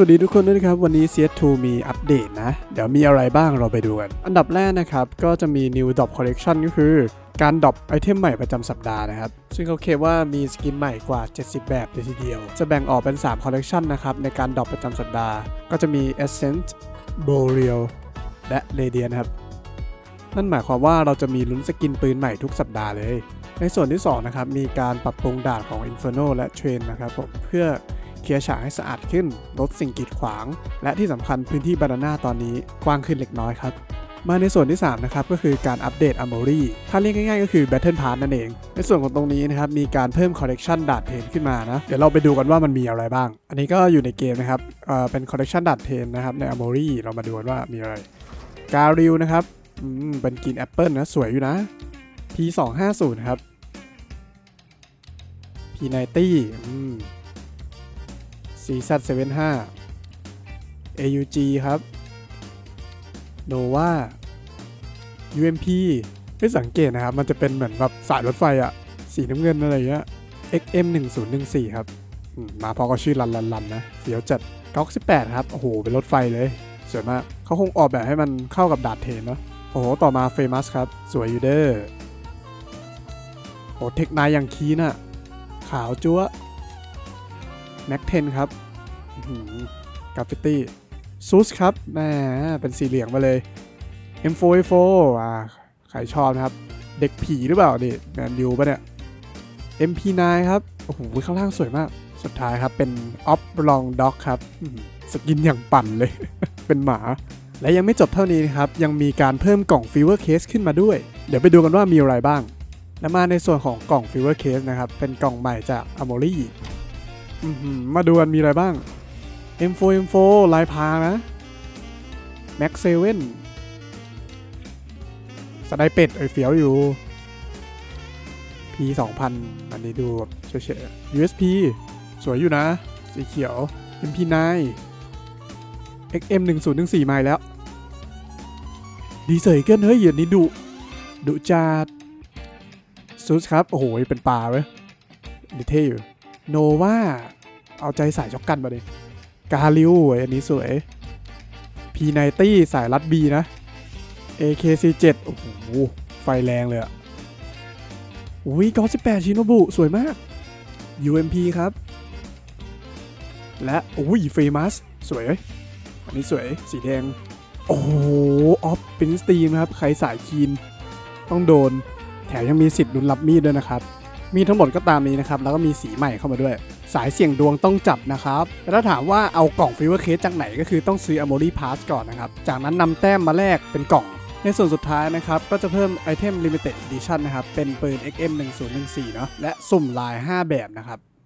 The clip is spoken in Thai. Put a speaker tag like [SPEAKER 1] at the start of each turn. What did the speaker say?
[SPEAKER 1] สวัสดีทุกคนด้วยนะครับ วันนี้ CS2 มีอัปเดตนะ เดี๋ยวมีอะไรบ้างเราไปดูกัน อันดับแรกนะครับ ก็จะมี New Drop Collection ก็คือการดรอปไอเทมใหม่ประจำสัปดาห์นะครับ ซึ่งเขาเคลมว่ามีสกินใหม่กว่า 70 แบบเลยทีเดียว จะแบ่งออกเป็น 3 Collection นะครับ ในการดรอปประจำสัปดาห์ ก็จะมี Essence Boreal และ Radiant ครับ นั่นหมายความว่าเราจะมีลุ้นสกินปืนใหม่ทุกสัปดาห์เลย ในส่วนที่สองนะครับมีการปรับปรุงด่านของ Inferno และ Train นะครับผมเพื่อ เคลียร์ฉากให้สะอาดขึ้น ลดสิ่งกีดขวาง และที่สำคัญพื้นที่บานาน่าตอนนี้กว้างขึ้นเล็กน้อยครับ มาในส่วนที่ 3 นะครับ ก็คือการอัปเดต Armory ถ้าเรียกง่ายๆ ก็คือ Battle Pass นั่นเอง ในส่วนของตรงนี้นะครับ มีการเพิ่ม Collection ดาดเทนขึ้นมานะ เดี๋ยวเราไปดูกันว่ามันมีอะไรบ้าง อันนี้ก็อยู่ในเกมนะครับเอ่อเป็น Collection ดาดเทนนะครับใน Armory เรามาดูกันว่ามีอะไรการิวนะครับอืมเป็นกินแอปเปิลนะสวยอยู่นะ P250 ครับ P90 อืม CZ75 AUG ครับ Nova UMP ไม่สังเกตนะครับ มันจะเป็นเหมือนแบบสายรถไฟอะสีน้ำเงินอะไรเงี้ย XM1014 ครับ มาพอก็ชื่อลันลันลันนะเสียวจัดก๊อก18 ครับ โอ้โห เป็นรถไฟเลย สวยมาก เขาคงออกแบบให้มันเข้ากับดาดเทนเนาะโอ้โห ต่อมาเฟมัสครับ สวยอยู่เด้อโอ้เทคนายอย่างคีน่ะ ขาวจั๊วแม็กเทนครับ กราฟฟิตี้ซูสครับแหมเป็นสีเหลืองมาเลย M4 M4 อ่าใครชอบนะครับ เด็กผีหรือเปล่านี่แมนยูปะเนี่ย MP9 ครับ โอ้โหข้างล่างสวยมาก สุดท้ายครับเป็นออฟลองด็อกครับสกินอย่างปั่นเลย เป็นหมา และยังไม่จบเท่านี้นะครับ ยังมีการเพิ่มกล่องฟิวเวอร์เคสขึ้นมาด้วย เดี๋ยวไปดูกันว่ามีอะไรบ้าง และมาในส่วนของกล่องฟิวเวอร์เคสนะครับ เป็นกล่องใหม่จาก a m o r y อื้อหือมาดูกันมีอะไรบ้าง M4 M4 ลายพางนะ Max 7สไนเป็ดเอ้ยเฟียวอยู่ P 2000อันนี้ดูแบบเฉยๆ USP สวยอยู่นะ สีเขียว MP9 XM 1 0 1 4มาอีกแล้ว ดีเซยเกินเฮ้ยเหยียดนี้ดุดุจัดซูสครับ โอ้โห เป็นปลาเว้ยดีเท่อยู่ โนวาเอาใจสายช็อกกันมาดิ กาลิวอันนี้สวย P90 สายรัดบีนะ AKC7 โอ้โห ไฟแรงเลยอะอุ้ยกอ18ชิโนบุ สวยมาก UMP ครับ และอุ้ยเฟมัสสวยเว้ยอันนี้สวย สีแดง โอ้โห ออฟเป็นสตีมครับ ใครสายคีน ต้องโดน แถมยังมีสิทธิ์ลุ้นรับมีดด้วยนะครับ มีทั้งหมดก็ตามนี้นะครับ แล้วก็มีสีใหม่เข้ามาด้วย สายเสี่ยงดวงต้องจับนะครับแต่ถ้าถามว่าเอากล่องฟิวเวอร์เคสจากไหนก็คือต้องซื้ออ m o r y Pass ก่อนนะครับ จากนั้นนำแต้มมาแลกเป็นกล่อง ในส่วนสุดท้ายนะครับ ก็จะเพิ่มไอเทม Limited Edition นะครับ เป็นปืน XM 1 0 1 4เนาะและสุ่มลาย 5 แบบนะครับ